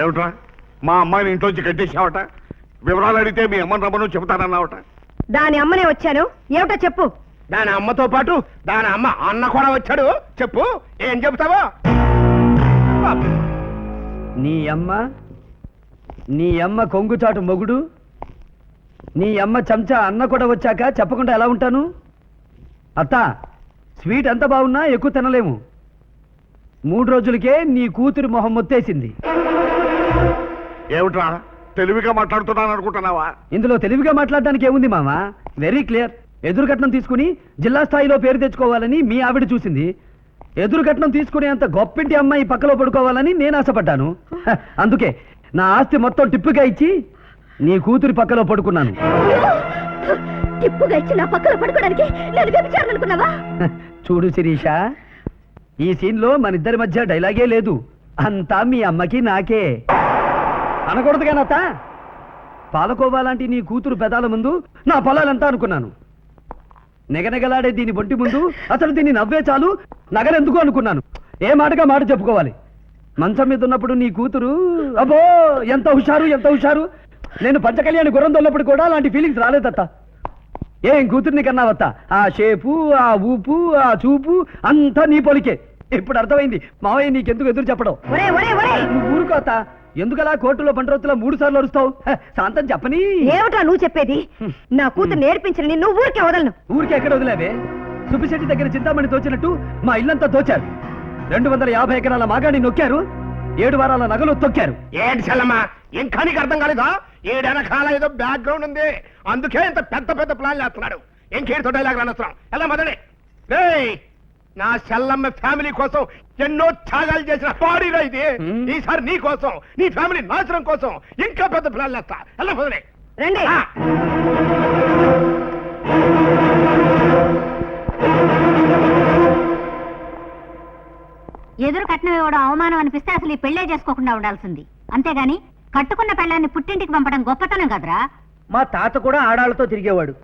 ఏమిట్రా? మా అమ్మాయిని ఇంట్లోంచి కట్టేసావట వివరాలు అడిగితే మీ అమ్మని రమ్మను చెబుతానన్నావట. దాని అమ్మనే వచ్చాను. ఏమిటో చెప్పు. దాని అమ్మతో పాటు దాని అమ్మ అన్న కూడా వచ్చాడు. చెప్పు ఏం చెబుతావో? నీ అమ్మ నీ అమ్మ కొంగుచాటు మొగుడు నీ అమ్మ చెంచా అన్న కూడా వచ్చాక చెప్పకుండా ఎలా ఉంటాను? అత్త స్వీట్ ఎంత బాగున్నా ఎక్కువ తినలేము. మూడు రోజులకే నీ కూతురు మొహం మొత్తేసింది. ఏమిట్రా? తెలివిగా మాట్లాడుతున్నాను అనుకుంటున్నావా? ఇందులో తెలివిగా మాట్లాడడానికి ఏముంది మామ? వెరీ క్లియర్ ఎదురు కట్నం తీసుకుని జిల్లా స్థాయిలో పేరు తెచ్చుకోవాలని మీ ఆవిడ చూసింది. ఎదురు కట్నం తీసుకునే అంత గొప్పింటి అమ్మాయి పక్కలో పడుకోవాలని నేను ఆశపడ్డాను. హ, అందుకే నా ఆస్తి మొత్తం టిప్పుగా ఇచ్చి నీ కూతురి పక్కలో పడుకున్నాను. టిప్పుగా ఇచ్చి నా పక్కన పడుకోవడానికి నేను వ్యభిచారనుకున్నావా హ, చూడు శిరీష ఈ సీన్లో మన ఇద్దరి మధ్య డైలాగే లేదు. అంతా మీ అమ్మకి నాకే. అనకూడదు కానత్త పాలకోవా లాంటి నీ కూతురు పెదాల ముందు నా పొలాలంతా అనుకున్నాను. నెగనెగలాడే దీని బొంటి ముందు అసలు దీన్ని నవ్వే చాలు నగరెందుకు అనుకున్నాను. ఏ మాటగా మాట చెప్పుకోవాలి? మంచం మీద ఉన్నప్పుడు నీ కూతురు అబ్బో ఎంత హుషారు ఎంత హుషారు. నేను పంచకళ్యాణి గుర్రం దొల్లప్పుడు కూడా అలాంటి ఫీలింగ్స్ రాలేదత్త. ఏం కూతుర్ని కన్నావత్త? ఆ షేపు ఆ ఊపు ఆ చూపు అంతా నీ పొలికే. ఇప్పుడు అర్థమైంది. మావయ్య నీకెందుకు ఎదురు చెప్పడం? నువ్వు ఊరుకోత ఎందుకలా కోర్టులో బండ్రోతులో మూడు సార్లు అరుస్తావు? శాంతం చెప్పని. ఏమిటా నువ్వు చెప్పేది? నా కూతురు నేర్పించిన నిన్ను ఊరికే వదలను. ఊరికే ఎక్కడ వదిలేవే? సుబ్బిశెట్టి దగ్గర చింతామణి తోచినట్టు మా ఇల్లంతా తోచారు. రెండు వందల యాభై ఎకరాల మాగాణి నొక్కారు. ఏడు వారాల నగలు తొక్కారు. ఏంటి చెల్లమ్మా? ఇంకా నీకు అర్థం కాలేదా? ఏడెనకాల ఏదో బ్యాక్గ్రౌండ్ ఉంది. అందుకే ఇంత పెద్ద పెద్ద ప్లాన్ చేస్తున్నాడు. ఇంకేడుతో డైలాగ్ రానొస్తున్నాం ఎలా మొదలే రేయ్! నా చెల్లమ్మ ఫ్యామిలీ కోసం ఎన్నో త్యాగాలు చేసిన బాడీరా ఇది. ఈసారి నీ కోసం నీ ఫ్యామిలీ నాశనం కోసం ఇంకా పెద్ద ప్లాన్ చేస్తా ఎలా రండి. ఎదురు కట్నం ఇవ్వడం అవమానం అనిపిస్తే అసలు ఈ పెళ్ళే చేసుకోకుండా ఉండాల్సింది. అంతేగాని కట్టుకున్న పెళ్ళాన్ని పుట్టింటికి పంపడం గొప్పతనం కదరా. మా తాత కూడా ఆడాలతో తిరిగేవాడు.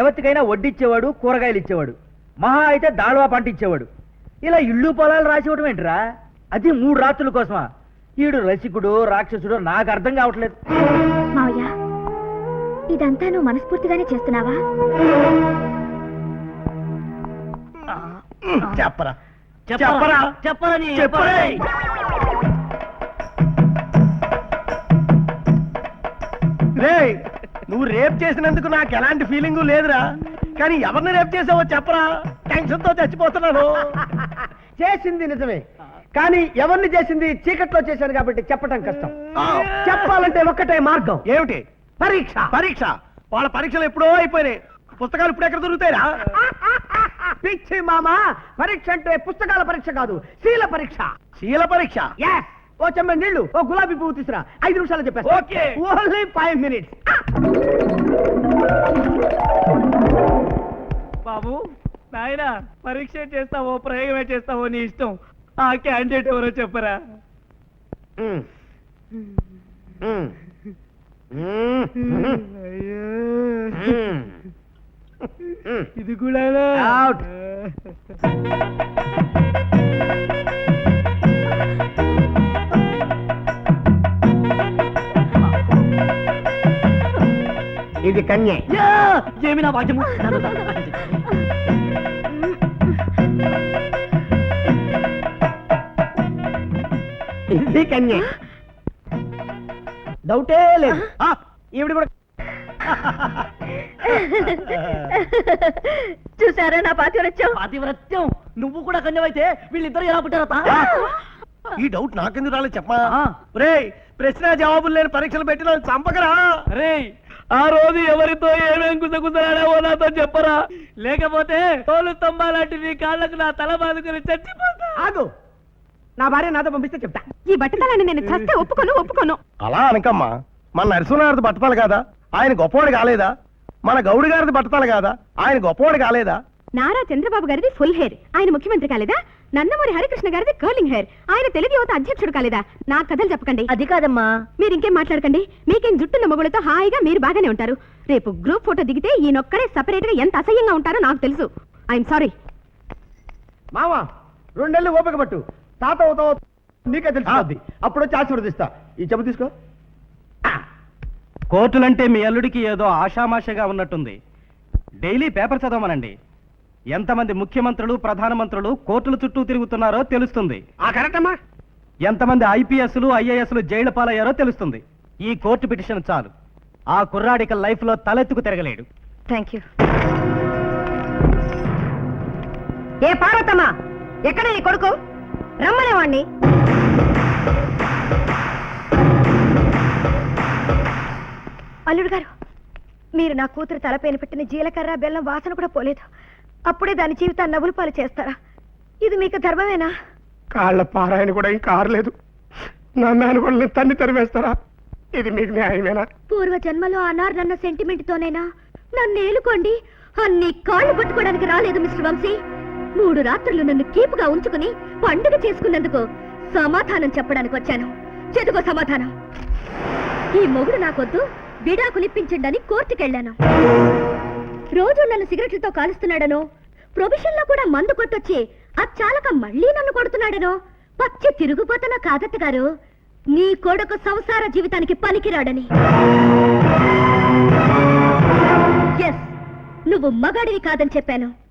ఎవరికైనా వడ్డిచ్చేవాడు కూరగాయలు ఇచ్చేవాడు మహా అయితే దాళవా పంట ఇచ్చేవాడు ఇలా ఇళ్ళు పొలాలు రాసివ్వడం ఏంట్రా? అది మూడు రాత్రుల కోసమా? ఈడు రసికుడు రాక్షసుడు నాకు అర్థం కావట్లేదు. మావయ్య ఇదంతా నువ్వు మనస్ఫూర్తిగానే చేస్తున్నావా? చెప్పరా. చెప్పరా చెప్పరే. రేయ్ నువ్వు రేప్ చేసినందుకు నాకు ఎలాంటి ఫీలింగ్ లేదురా. కానీ ఎవరిని రేప్ చేసావో చెప్పరా? టెన్షన్తో చచ్చిపోతున్నాను చేసింది నిజమే. కానీ ఎవరిని చేసింది చీకట్లో చేశాను కాబట్టి చెప్పటం కష్టం. చెప్పాలంటే ఒక్కటే మార్గం. ఏమిటి? పరీక్ష. పరీక్ష? వాళ్ళ పరీక్షలు ఎప్పుడో అయిపోయినాయి. పుస్తకాలు ఇప్పుడు ఎక్కడ దొరుకుతాయిరా? పిచ్చి మామ పరీక్ష అంటే పుస్తకాల పరీక్ష కాదు శీల పరీక్ష. శీల పరీక్ష. ఓ చెమ్మ నీళ్ళు ఓ గులాబీ పువ్వు తీసురా ఐదు నిమిషాలు Okay. ఓన్లీ ఫైవ్ మినిట్స్ బాబు. నాయన పరీక్ష చేస్తావో ప్రయోగమే చేస్తావో నీ ఇష్టం. ఆ క్యాండిడేట్ ఎవరో చెప్పరా. ఇది కూడా. ఇది కన్య. ఏమి నా ఇది కన్య. డౌటే లేదు. ఆ, ఈవిడ కూడా చూసారా నా నువ్వు కూడా కన్యవైతే వీళ్ళిద్దరు ఎలా పుట్టారతా ఈ డౌట్ నాకెందుకు రాలేదు చెప్పమా? రే ప్రశ్న జవాబులు లేని పరీక్షలు పెట్టిన చంపకరా. రే ఆ రోజు ఎవరితో ఏమేం గుసగుసలాడావో నాతో చెప్పరా. లేకపోతే తోలు స్తంభా లాంటి నీ కాళ్ళకు నా తల బాదుకుని చచ్చిపోతా. ఆగు. నా భార్య నాతో పంపిస్తే చెప్తా. ఈ బట్టతలాన్ని నేను చస్తే ఒప్పుకోను ఒప్పుకోను. అలా అనకమ్మా. మన నరసింహారావు బట్టతాలు కాదా? ఆయన గొప్పవాడు కాలేదా? మన గౌడి గారిది బట్టతాలు కాదా? ఆయన గొప్పవాడు కాలేదా? నారా చంద్రబాబు గారిది ఫుల్ హెయిర్. ఆయన ముఖ్యమంత్రి కాలేదా? నందమూరి హరికృష్ణ గారిది కర్లింగ్ హెయిర్. ఆయన తెలుగు యువత అధ్యక్షుడు కాలేదా? నా కథలు చెప్పకండి. అది కాదమ్మా. మీరు ఇంకేం మాట్లాడకండి? మీకేం జుట్టున్న మొగులతో హాయిగా మీరు బాగానే ఉంటారు. రేపు గ్రూప్ ఫోటో దిగితే ఈయనొక్కడే సపరేట్గా ఎంత అసహ్యంగా ఉంటారో నాకు తెలుసు. I'm sorry. మామ రెండేళ్ళు ఓపిక పట్టు. తాత అవుతావు నీకే తెలిసిపోద్ది అప్పుడు వచ్చి ఆశీర్వదిస్తా ఈ చెప్పు తీసుకో. కోర్టులంటే మీ అల్లుడికి ఏదో ఆషామాషగా ఉన్నట్టుంది. డైలీ పేపర్ చదవమనండి. ఎంతమంది ముఖ్యమంత్రులు ప్రధానమంత్రులు కోర్టుల చుట్టూ తిరుగుతున్నారో తెలుస్తుంది. ఆ కరెక్ట్ అమ్మా ఎంతమంది ఐపీఎస్లు ఐఏఎస్లు జైలు పాలయ్యారో తెలుస్తుంది. ఈ కోర్టు పిటిషన్ చాలు. ఆ కుర్రాడిక లైఫ్లో తలెత్తుకు తిరగలేడు. థ్యాంక్ యూ ఏ పార్వతమ్మ ఎక్కడ నీ కొడుకు? రమ్మనేవాణ్ణి. అల్లుడు గారు మీరు నా కూతురు తలపైన పెట్టిన జీలకర్ర బెల్లం వాసన కూడా పోలేదు. అప్పుడే దాని జీవితాన్ని నవ్వులు పాలు చేస్తారా? ఇది మీకు ధర్మమేనా? కాళ్ళ పారాయణ కూడా ఇంకా ఆరలేదు. నా మేనగోళ్ళని తన్ని తరివేస్తారా ఇది మీకు న్యాయమేనా? పూర్వ జన్మలో అనార్నన్న సెంటిమెంట్ తోనైనా నన్ను ఏలుకోండి. అన్ని కాళ్ళు పట్టుకోవడానికి రాలేదు మిస్టర్ వంశీ. మూడు రాత్రులు నన్ను కీపుగా ఉంచుకుని పండుగ చేసుకున్నందుకు సమాధానం చెప్పడానికి వచ్చాను. చెదుగో సమాధానం. ఈ మొగుడు నాకొద్దు విడాకులిప్పించండని కోర్టుకెళ్ళాను. రోజు నన్ను సిగరెట్లతో కాలుస్తున్నాడనో ప్రొఫెషన్లో కూడా మందు కొట్టొచ్చి అచ్చాలక మళ్ళీ నన్ను కొడుతున్నాడనో పచ్చి తిరుగుపోతున్న కాదత్త గారు నీ కొడుకు సంసార జీవితానికి పనికిరాడని. ఎస్ నువ్వు మగాడివి కాదని చెప్పాను.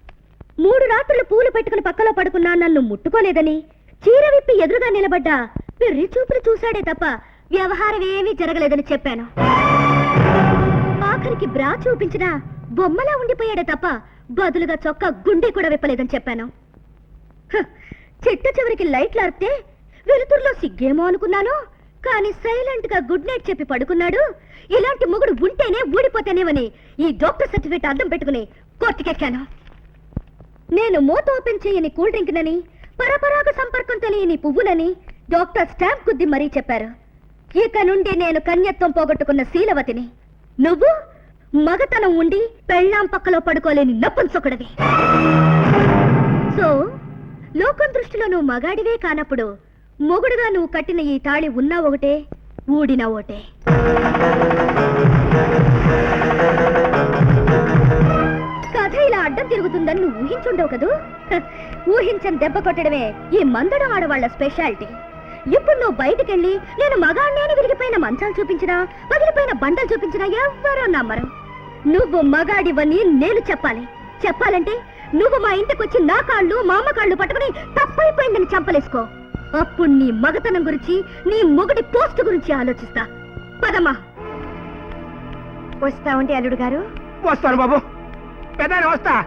మూడు రాత్రులు పూలు పెట్టుకుని పక్కలో పడుకున్నా నన్ను ముట్టుకోలేదని చీర విప్పి ఎదురుగా నిలబడ్డా పెర్రి చూపులు చూశాడే తప్ప వ్యవహారం ఏమీ జరగలేదని చెప్పాను. ఆఖరికి బ్రా చూపించినా బొమ్మలా ఉండిపోయాడే తప్ప బదులుగా చొక్కా గుండె కూడా విప్పలేదని చెప్పాను. హ, చెట్టు చివరికి లైట్లు ఆర్పితే వెలుతురులో సిగ్గేమో అనుకున్నాను. కానీ సైలెంట్గా గుడ్ నైట్ చెప్పి పడుకున్నాడు. ఇలాంటి మొగుడు ఉంటేనే ఊడిపోతేనేమని ఈ డాక్టర్ సర్టిఫికేట్ అర్థం పెట్టుకుని కోర్టుకెక్కాను. నేను మూత ఓపెన్ చేయని కూల్ డ్రింక్ నని పరపరాగ సంపర్కం తెలియని పువ్వులని డాక్టర్ స్టాంప్ కుద్ది మరీ చెప్పారు. ఇక నుండి నేను కన్యత్వం పోగొట్టుకున్న శీలవతిని. నువ్వు మగతనం ఉండి పెళ్ళాం పక్కలో పడుకోలేని నపుంసకుడివి. సో లోకం దృష్టిలో నువ్వు మగాడివే కానప్పుడు మొగుడుగా నువ్వు కట్టిన ఈ తాళి ఉన్నా ఒకటే ఊడినా ఒకటే. ఇలా తిరుగుతుందని నువ్వు ఊహించుండవు కదూ? ఊహించని దెబ్బ కొట్టడమే ఈ మందడం ఆడవాళ్ళ స్పెషాలిటీ. ఇప్పుడు నువ్వు బయటికెళ్ళి నేను మగాడిని అని విరిగిపోయిన మంచాలు చూపించినా పగిలిపోయిన బండలు చూపించినా ఎవ్వరూ నమ్మరు. నువ్వు మగాడివని నేను చెప్పాలి. చెప్పాలంటే నువ్వు మా ఇంటికి వచ్చి నా కాళ్ళు మా అమ్మ కాళ్ళు పట్టుకుని తప్పైపోయిందని చంపలేసుకో. అప్పుడు నీ మగతనం గురించి నీ మొగుడి పోస్ట్ గురించి ఆలోచిస్తా. పదమ్మా. వస్తా ఉంటే అల్లుడు గారు? వస్తాను బాబు. పెద్ద వస్తా.